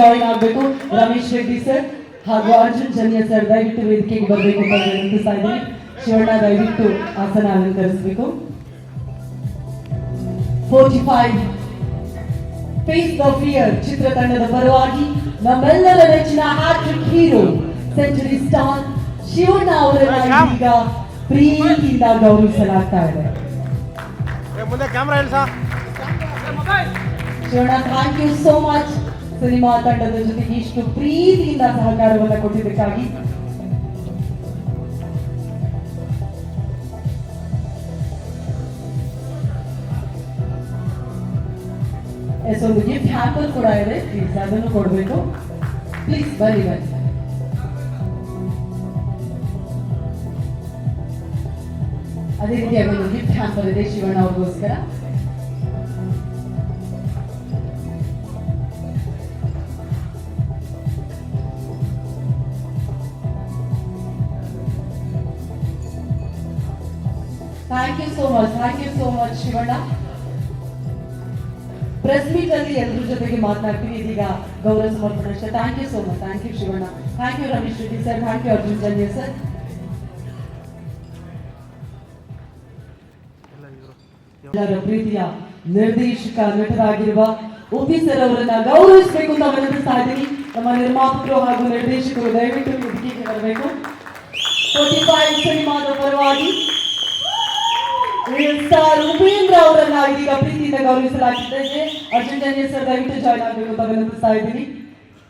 Join ಆಗಬೇಕು. Ramesh Reddy sir ಹಾಗೂ Arjun Janya sir ದಯವಿಟ್ಟು ವೇದಿಕೆಗೆ ಬರಬೇಕು ಅಂತ ವಿನಂತಿಸ್ತಾ ಇದ್ದೀನಿ. ಶಿವಣ್ಣ ದಯವಿಟ್ಟು ಆಸನ ಅಲಂಕರಿಸಬೇಕು. Forty five face the fear ಚಿತ್ರತಂಡದ ಪರವಾಗಿ ನಮ್ಮೆಲ್ಲರ ನೆಚ್ಚಿನ hattrick hero century star Shivanna ಅವರನ್ನ ಈಗ ಪ್ರೀತಿಯಿಂದ ಗೌರವಿಸಲಾಗ್ತಾ ಇದೆ. ಮುಂದೆ camera Shivanna thank you so much cinema ತಂಡದ ಜೊತೆಗೆ ಇಷ್ಟು ಪ್ರೀತಿಯಿಂದ ಸಹಕಾರವನ್ನ ಕೊಟ್ಟಿದ್ದಕ್ಕಾಗಿ ಎಸ್ ಒಂದು ಗಿಫ್ಟ್ ಹ್ಯಾಂಪರ್ ಕೂಡ ಇದೆ ಪ್ಲೀಸ್ ಅದನ್ನು ಕೊಡಬೇಕು ಪ್ಲೀಸ್ ಬನ್ನಿ ಬನ್ನಿ ಅದೇ ರೀತಿಯಾಗಿ ಒಂದು ಗಿಫ್ಟ್ ಹ್ಯಾಂಪರ್ ಇದೆ ಶಿವಣ್ಣ ಅವ್ರಿಗೋಸ್ಕರ so much thank you so much Shivanna. Press meet ಅಲ್ಲಿ ಎಲ್ಲರ ಜೊತೆಗೆ ಮಾತನಾಡ್ತೀವಿ ಇದೀಗ ಗೌರವ ಸಮರ್ಪಣೆ ಅಷ್ಟೇ. Thank you so much thank you Shivanna. Thank you Ramesh Reddy sir thank you Arjun Janya sir ಎಲ್ಲರ ಪ್ರೀತಿಯ ನಿರ್ದೇಶಕ, ನಟರಾಗಿರುವ ಉಪಿ ಅವರನ್ನ ಗೌರವಿಸಬೇಕು ಅಂತ ವಿನಂತಿಸ್ತಾ ಇದ್ದೀನಿ. ನಮ್ಮ ನಿರ್ಮಾಪಕರು ಹಾಗೂ ನಿರ್ದೇಶಕರು ದಯವಿಟ್ಟು ಬರಬೇಕು. ಪರವಾಗಿ ಸ್ಟಾರ್ ಉಪೇಂದ್ರ ಅವರನ್ನ ಇದೀಗ ಪ್ರೀತಿಯಿಂದ ಗೌರವಿಸಲಾಗುತ್ತಿದೆ ಅರ್ಜುನ್ ಜನ್ಯ ಸರ್ ದಯವಿಟ್ಟು ಜಾಯ್ನ್ ಆಗಬೇಕು ಅಂತ ವಿನಂತಿಸ್ತಾ ಇದ್ದೀನಿ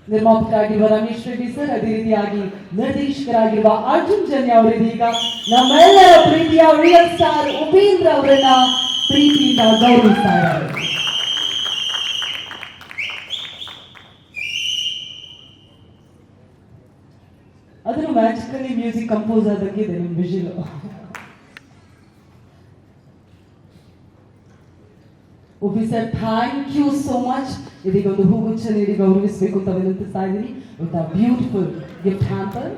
ನಿರ್ಮಾಪಕರಾಗಿರುವ ರಮೇಶ್ ರೆಡ್ಡಿ ಸರ್ ಅದೇ ರೀತಿಯಾಗಿ ನಿರ್ದೇಶಕರಾಗಿರುವ ಅರ್ಜುನ್ ಜನ್ಯ ಅವರಿದೀಗ ನಮ್ಮೆಲ್ಲರ ಪ್ರೀತಿಯ ರಿಯಲ್ ಸ್ಟಾರ್ ಉಪೇಂದ್ರ ಅವರನ್ನ ಪ್ರೀತಿಯಿಂದ ಗೌರವಿಸ್ತಾ ಇದ್ದಾರೆ ಅದರ ಮ್ಯಾಜಿಕಲಿ ಮ್ಯೂಸಿಕ್ ಕಂಪೋಸ್ ಆದಂಗಿದೆ ನಿಮ್ಮ whistle ಒಬ್ಬಿ sir thank you so much ಇದೀಗ ಒಂದು ಹೂಗುಚ್ಛ ನೀಡಿ ಗೌರವಿಸಬೇಕು ಅಂತ ವಿನಂತಿಸ್ತಾ ಇದ್ದೀನಿ with a beautiful gift hamper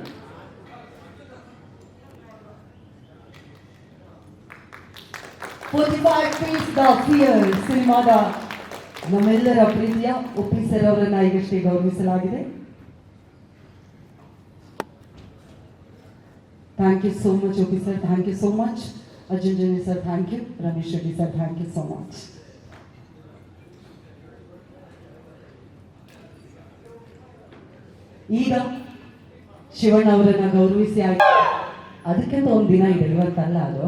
forty five face the fear ಸಿನಿಮಾದ ನಮ್ಮೆಲ್ಲರ ಪ್ರೀತಿಯ ಒಪ್ಪಿ ಸರ್ ಅವರನ್ನ ಈಗಷ್ಟೇ ಗೌರವಿಸಲಾಗಿದೆ thank you so much Oppi sir thank you so much Arjun Janya sir thank you Ramesh Reddy sir thank you so much ಈಗ ಶಿವಣ್ಣ ಅವರನ್ನ ಗೌರವಿಸಿ ಆಗಿ ಅದಕ್ಕಿಂತ ಒಂದು ದಿನ ಇದೆ, ಇವತ್ತಲ್ಲ ಅದು.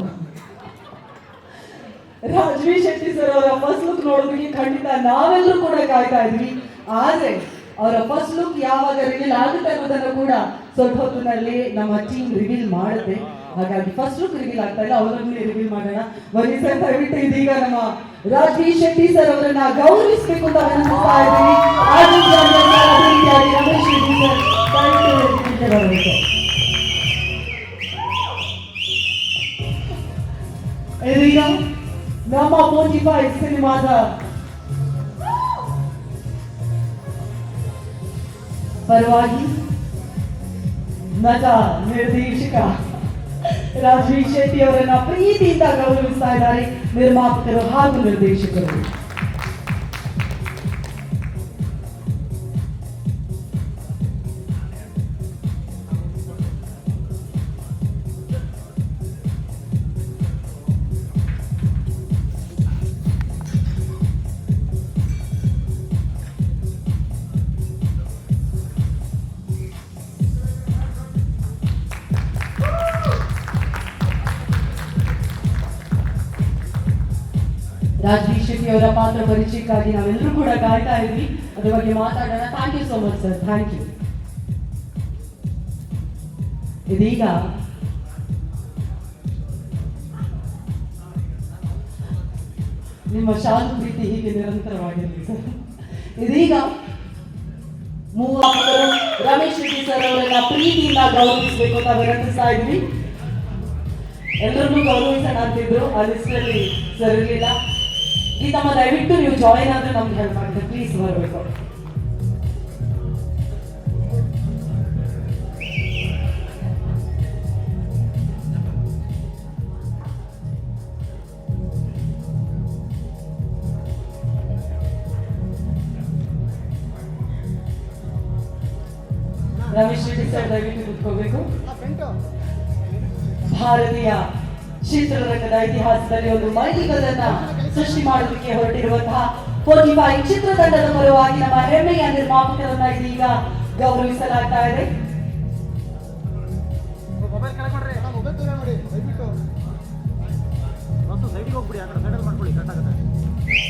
ರಾಜವಿ ಶೆಟ್ಟಿ ಸರ್ ಅವರ ಫಸ್ಟ್ ಲುಕ್ ನೋಡೋದಕ್ಕೆ ಖಂಡಿತ ನಾವೆಲ್ಲರೂ ಕೂಡ ಕಾಯ್ತಾ ಇದ್ವಿ. ಆದ್ರೆ ಅವರ ಫಸ್ಟ್ ಲುಕ್ ಯಾವಾಗ ರಿವೀಲ್ ಆಗುತ್ತೆ ಅನ್ನೋದನ್ನ ಕೂಡ ಸ್ವಲ್ಪ ಹೊತ್ತಿನಲ್ಲಿ ನಮ್ಮ ಟೀಮ್ ರಿವೀಲ್ ಮಾಡುತ್ತೆ. ಹಾಗಾಗಿ ಫಸ್ಟ್ ಲುಕ್ ರಿವೀಲ್ ಆಗ್ತಾ ಇಲ್ಲ ಅವರನ್ನೇ ರಿವೀಲ್ ಮಾಡೋಣ. ಬನ್ನಿ ಸರ್ ದಯವಿಟ್ಟು ಇದೀಗ ನಮ್ಮ ರಾಜ್ವಿ ಶೆಟ್ಟಿ ಸರ್ ಅವರನ್ನ ಗೌರವಿಸಬೇಕು ಅಂತ ಅನಿಸ್ತಾ ನಮ್ಮ ಫೋರ್ಟಿ ಫೈವ್ ಸಿನಿಮಾದ ಪರವಾಗಿ ನಟ ನಿರ್ದೇಶಕ ರಾಜೀವ್ ಶೆಟ್ಟಿ ಅವರನ್ನ ಪ್ರೀತಿಯಿಂದ ಗೌರವಿಸ್ತಾ ಇದ್ದಾರೆ ನಿರ್ಮಾಪಕರು ಹಾಗೂ ನಿರ್ದೇಶಕರು ರಾಜೀವ್ ಶೆಟ್ಟಿ ಅವರ ಪಾತ್ರ ಪರಿಚಯಕ್ಕಾಗಿ ನಾವೆಲ್ಲರೂ ಕೂಡ ಕಾಯ್ತಾ ಇದ್ವಿ. ಅದ್ರ ಬಗ್ಗೆ ಮಾತಾಡೋಣ. Thank you so much sir thank you ಇದೀಗ ನಿಮ್ಮ ಶಾಲು ಪ್ರೀತಿ ಹೀಗೆ ನಿರಂತರವಾಗಿರಲಿ ಸರ್ ಇದೀಗ ಮೂವರು ರಮೇಶ್ ಶೆಟ್ಟಿ ಸರ್ ಅವರನ್ನ ಪ್ರೀತಿಯಿಂದ ಗೌರವಿಸಬೇಕು ಅಂತ ವಿನಂತಿಸ್ತಾ ಇದ್ವಿ ಎಲ್ಲರನ್ನೂ ಗೌರವಿಸೋಣ ಅಂತಿದ್ರು ಆ ಲಿಸ್ಟಲ್ಲಿ ಸರ್ ಇರಲಿಲ್ಲ. ಈ ತಮ್ಮ ದಯವಿಟ್ಟು ನೀವು ಜಾಯಿನ್ ಆದ್ರೆ ನಮ್ಗೆ ಹೆಲ್ಪ್ ಆಗುತ್ತೆ ಪ್ಲೀಸ್ ಬರಬೇಕು ರಮೇಶ್ ರೆಡ್ಡಿ ಸರ್ ದಯವಿಟ್ಟು ಕೂತ್ಕೋಬೇಕು ಭಾರತೀಯ ಚಿತ್ರರಂಗದ ಇತಿಹಾಸದಲ್ಲಿ ಒಂದು ಮೈಲಿಗಲ್ಲನ್ನ ಸೃಷ್ಟಿ ಮಾಡೋದಕ್ಕೆ ಹೊರಟಿರುವಂತಹ ಫೋರ್ಟಿ ಫೈವ್ ಚಿತ್ರತಂಡದ ಪರವಾಗಿ ನಮ್ಮ ಹೆಮ್ಮೆಯ ನಿರ್ಮಾಪಕರನ್ನ ಇದೀಗ ಗೌರವಿಸಲಾಗ್ತಾ ಇದೆ. ಹೋಗ್ಬಿಡಿ. ಮಾಡ್ಕೊಳ್ಳಿ. Cut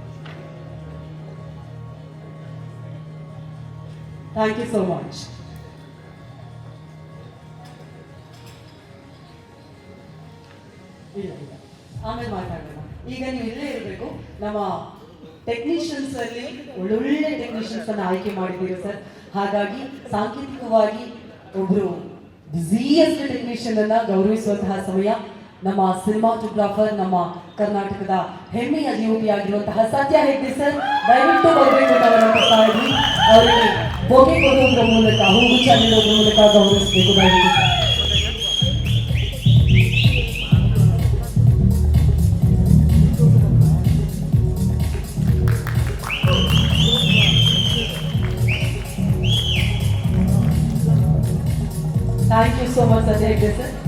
thank you so much ಇಲ್ಲ ಆಮೇಲೆ ಮಾತಾಡೋಣ. ಈಗ ನೀವು ಇಲ್ಲೇ ಇರಬೇಕು. ನಮ್ಮ ಟೆಕ್ನಿಷಿಯನ್ಸ್ ಅಲ್ಲಿ ಒಳ್ಳೊಳ್ಳೆ ಟೆಕ್ನಿಷಿಯನ್ಸ್ ಅನ್ನು ಆಯ್ಕೆ ಮಾಡಿದ್ದೀರಿ ಸರ್. ಹಾಗಾಗಿ ಸಾಂಕೇತಿಕವಾಗಿ ಒಬ್ರು ಬ್ಯುಸಿಯೆಸ್ಟ್ ಟೆಕ್ನಿಷಿಯನ್ ಅನ್ನ ಗೌರವಿಸುವಂತಹ ಸಮಯ ನಮ್ಮ ಸಿನಿಮಾಟೋಗ್ರಾಫರ್ ನಮ್ಮ ಕರ್ನಾಟಕದ ಹೆಮ್ಮೆಯ ಆಗಿರುವಂತಹ ಸತ್ಯ ಹೆಗ್ಡೆ ಸರ್, ದಯವಿಟ್ಟು ಬರಬೇಕು ಅಂತ ಅವರಿಗೆ बोके अन्य ब्रह्मलेका हुंगु चालिलो ब्रह्मलेका गौरस देखो भाई Thank you so much, Ajay sir.